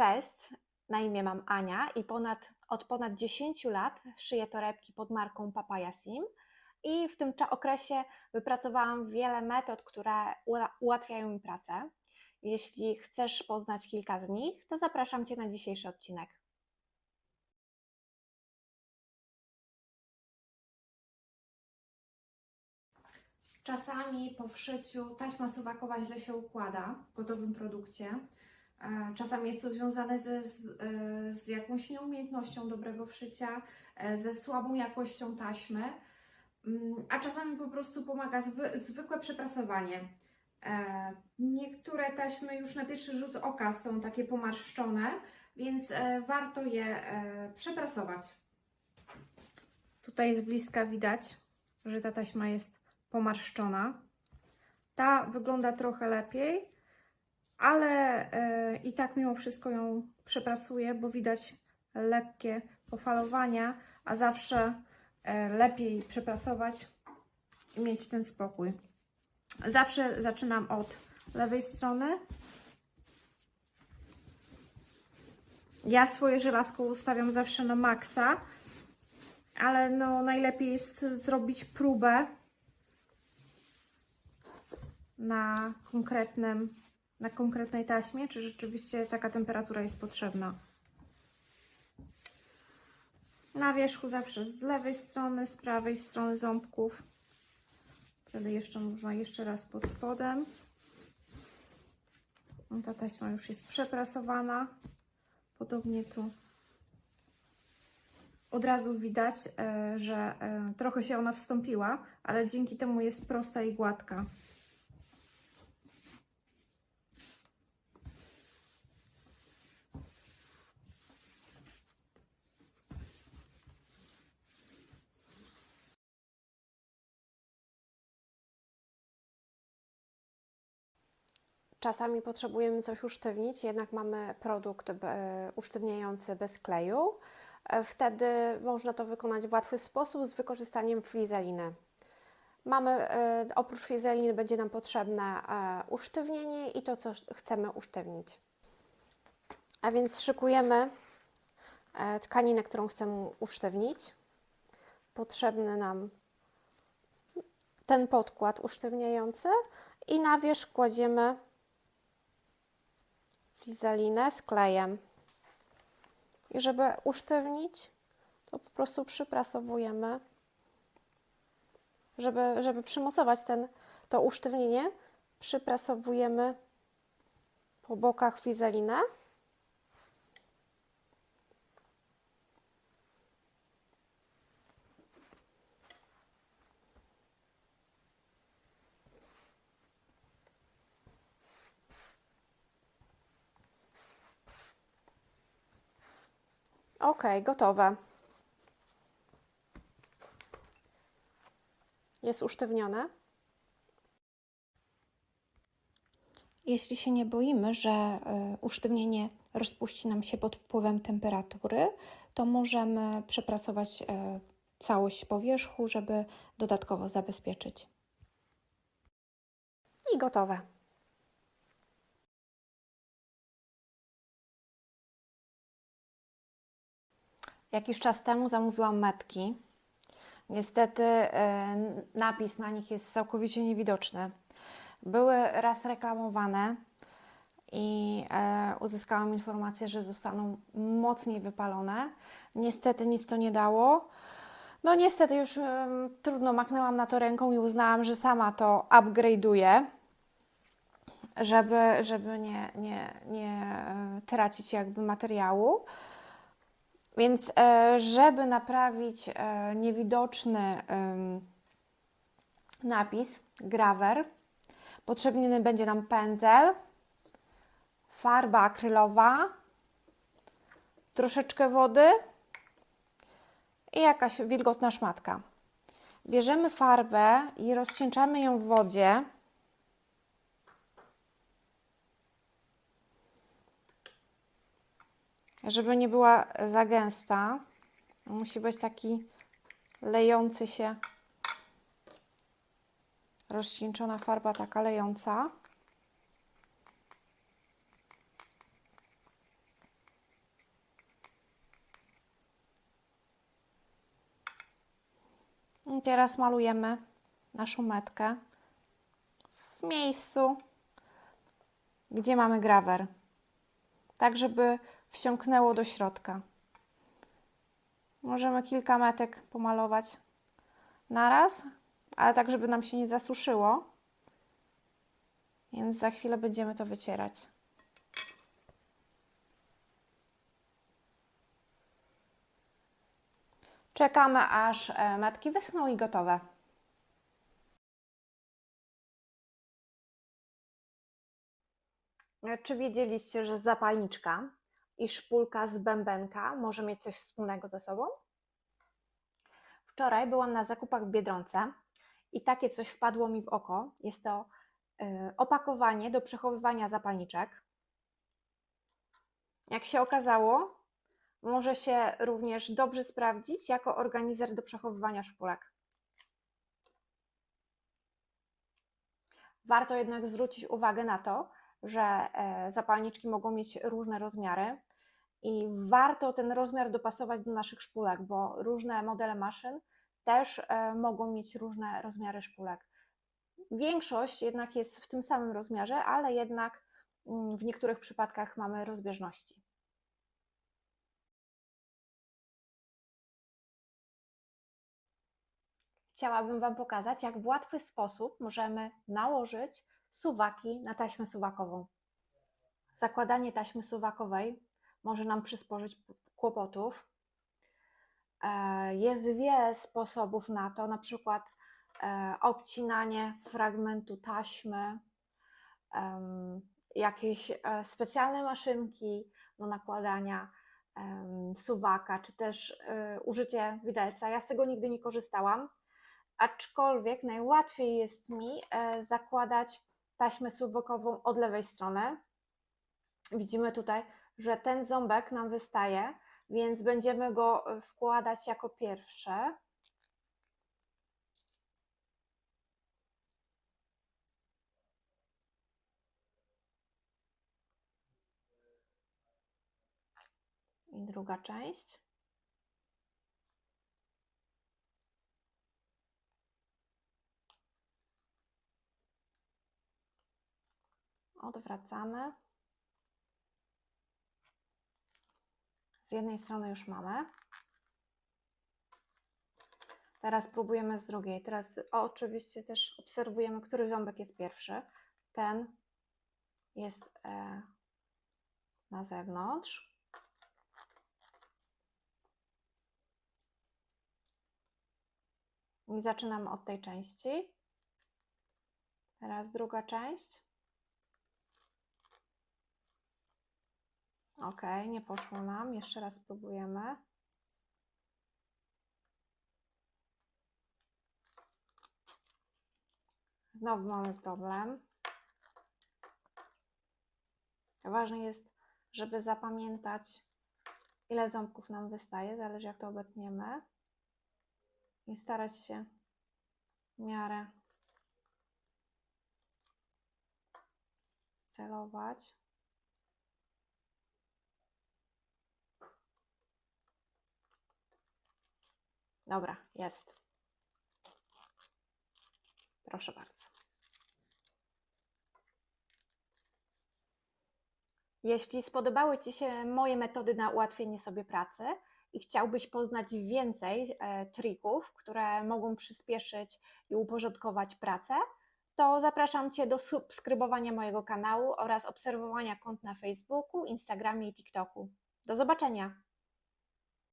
Cześć, na imię mam Ania i ponad, od ponad 10 lat szyję torebki pod marką Papaya Sim i w tym okresie wypracowałam wiele metod, które ułatwiają mi pracę. Jeśli chcesz poznać kilka z nich, to zapraszam Cię na dzisiejszy odcinek. Czasami po wszyciu taśma suwakowa źle się układa w gotowym produkcie. E, Czasami jest to związane ze, z, e, z jakąś nieumiejętnością dobrego wszycia, e, ze słabą jakością taśmy, Mm, a czasami po prostu pomaga zwy, zwykłe przeprasowanie. Niektóre taśmy już na pierwszy rzut oka są takie pomarszczone, więc warto je przeprasować. Tutaj z bliska widać, że ta taśma jest pomarszczona. Ta wygląda trochę lepiej, ale e, i tak mimo wszystko ją przeprasuję, bo widać lekkie pofalowania, a zawsze e, lepiej przeprasować i mieć ten spokój. Zawsze zaczynam od lewej strony. Ja swoje żelazko ustawiam zawsze na maksa, ale no najlepiej jest zrobić próbę na konkretnym, na konkretnej taśmie, czy rzeczywiście taka temperatura jest potrzebna. Na wierzchu zawsze z lewej strony, z prawej strony ząbków. Wtedy jeszcze można jeszcze raz pod spodem. No, Ta taśma już jest przeprasowana. Podobnie tu. Od razu widać, e, że e, trochę się ona wstąpiła, ale dzięki temu jest prosta i gładka. Czasami potrzebujemy coś usztywnić, jednak mamy produkt e, usztywniający bez kleju. E, Wtedy można to wykonać w łatwy sposób z wykorzystaniem flizeliny. Mamy, e, oprócz flizeliny będzie nam potrzebne usztywnienie i to, co chcemy usztywnić. A więc szykujemy tkaninę, którą chcemy usztywnić. Potrzebny nam ten podkład usztywniający i na wierzch kładziemy flizelinę z klejem. I żeby usztywnić, to po prostu przyprasowujemy, żeby, żeby przymocować ten, to usztywnienie, przyprasowujemy po bokach flizelinę. Ok, gotowe. Jest usztywnione. Jeśli się nie boimy, że y, usztywnienie rozpuści nam się pod wpływem temperatury, to możemy przeprasować y, całość powierzchu, żeby dodatkowo zabezpieczyć. I gotowe. Jakiś czas temu zamówiłam metki. Niestety e, napis na nich jest całkowicie niewidoczny. Były raz reklamowane i e, uzyskałam informację, że zostaną mocniej wypalone. Niestety nic to nie dało. No niestety już trudno, machnęłam na to ręką i uznałam, że sama to upgrade'uję, żeby, żeby nie, nie, nie e, tracić jakby materiału. Więc e, żeby naprawić e, niewidoczny napis, grawer, potrzebny będzie nam pędzel, farba akrylowa, troszeczkę wody i jakaś wilgotna szmatka. Bierzemy farbę i rozcieńczamy ją w wodzie. żeby nie była za gęsta. Musi być taki lejący się, rozcieńczona farba taka lejąca. I teraz malujemy naszą metkę w miejscu, gdzie mamy grawer tak żeby wsiąknęło do środka. Możemy kilka metek pomalować naraz, ale tak, żeby nam się nie zasuszyło. Więc za chwilę będziemy to wycierać. Czekamy aż e, metki wyschną i gotowe. Czy wiedzieliście, że zapalniczka i szpulka z bębenka może mieć coś wspólnego ze sobą? Wczoraj byłam na zakupach w Biedronce i takie coś wpadło mi w oko. Jest to y, opakowanie do przechowywania zapalniczek. Jak się okazało, może się również dobrze sprawdzić jako organizer do przechowywania szpulek. Warto jednak zwrócić uwagę na to, że e, zapalniczki mogą mieć różne rozmiary i warto ten rozmiar dopasować do naszych szpulek, bo różne modele maszyn też e, mogą mieć różne rozmiary szpulek. Większość jednak jest w tym samym rozmiarze, ale jednak mm, w niektórych przypadkach mamy rozbieżności. Chciałabym Wam pokazać, jak w łatwy sposób możemy nałożyć suwaki na taśmę suwakową. Zakładanie taśmy suwakowej może nam przysporzyć kłopotów. E, Jest wiele sposobów na to, na przykład e, obcinanie fragmentu taśmy, jakieś e, specjalne maszynki do nakładania suwaka, czy też użycie widelca. Ja z tego nigdy nie korzystałam, aczkolwiek najłatwiej jest mi zakładać taśmę suwakową od lewej strony. Widzimy tutaj, że ten ząbek nam wystaje, więc będziemy go wkładać jako pierwsze. I druga część. Odwracamy. Z jednej strony już mamy. Teraz próbujemy z drugiej. Teraz oczywiście też obserwujemy, który ząbek jest pierwszy. Ten jest e, na zewnątrz. I zaczynamy od tej części. Teraz druga część. Ok, nie poszło nam. Jeszcze raz spróbujemy. Znowu mamy problem. Ważne jest, żeby zapamiętać, ile ząbków nam wystaje, zależy jak to obetniemy. I starać się w miarę celować. Dobra, jest. Proszę bardzo. Jeśli spodobały Ci się moje metody na ułatwienie sobie pracy i chciałbyś poznać więcej e, trików, które mogą przyspieszyć i uporządkować pracę, to zapraszam Cię do subskrybowania mojego kanału oraz obserwowania kont na Facebooku, Instagramie i TikToku. Do zobaczenia!